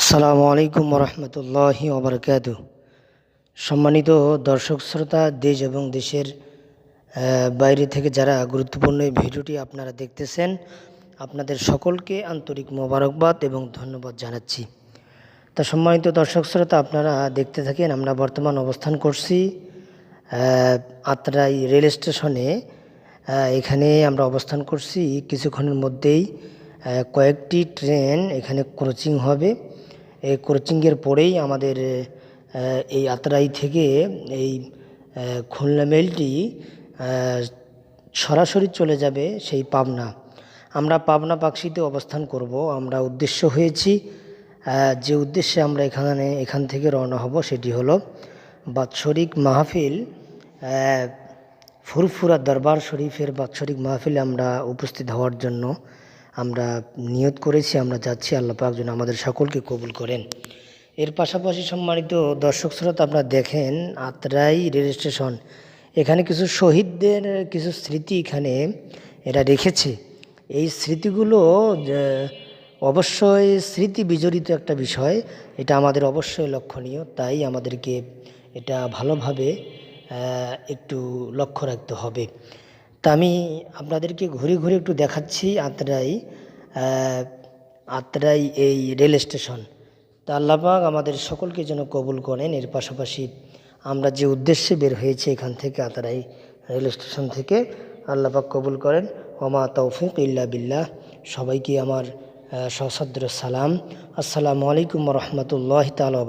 আসসালামু আলাইকুম রহমতুল্লাহ ওবরকাত। সম্মানিত দর্শক শ্রোতা, দেশ এবং দেশের বাইরে থেকে যারা গুরুত্বপূর্ণ এই ভিডিওটি আপনারা দেখতেছেন, আপনাদের সকলকে আন্তরিক মোবারকবাদ এবং ধন্যবাদ জানাচ্ছি। তা সম্মানিত দর্শক শ্রোতা, আপনারা দেখতে থাকেন, আমরা বর্তমান অবস্থান করছি আত্রাই রেল স্টেশনে। এখানে আমরা অবস্থান করছি, কিছুক্ষণের মধ্যেই কয়েকটি ট্রেন এখানে ক্রচিং হবে। এই ক্রচিংয়ের পরেই আমাদের এই আত্রাই থেকে এই খুলনা মেলটি সরাসরি চলে যাবে সেই পাবনা। আমরা পাবনা পাকশিতে অবস্থান করব। আমরা উদ্দেশ্য হয়েছি যে উদ্দেশ্যে আমরা এখানে, এখান থেকে রওনা হব সেটি হলো বাৎসরিক মাহফিল ফুরফুরা দরবার শরীফের বাৎসরিক মাহফিলে আমরা উপস্থিত হওয়ার জন্য আমরা নিয়ত করেছি, আমরা যাচ্ছি, আল্লাহ পাক যেন আমাদের সকলকে কবুল করেন। এর পাশাপাশি সম্মানিত দর্শক শ্রোতা, আপনারা দেখেন আত্রাই রেল স্টেশন। এখানে কিছু শহীদদের, কিছু স্মৃতি এখানে এরা রেখেছে। এই স্মৃতিগুলো অবশ্যই স্মৃতি বিজড়িত একটা বিষয়। এটা আমাদের অবশ্যই লক্ষণীয়, তাই আমাদেরকে এটা ভালোভাবে একটু লক্ষ্য রাখতে হবে। তা আমি আপনাদেরকে ঘুরে ঘুরে একটু দেখাচ্ছি আত্রাই আত্রাই এই রেল স্টেশন। তা আল্লাপাক আমাদের সকলকে যেন কবুল করেন। এর পাশাপাশি আমরা যে উদ্দেশ্যে বের হয়েছি এখান থেকে আতারাই রেল স্টেশন থেকে, আল্লাপাক কবুল করেন। ওমা তৌফিক ইল্লা বিল্লাহ। সবাইকে আমার সশ্রদ্ধ সালাম। আসসালামু আলাইকুম রহমতুল্লাহ তালা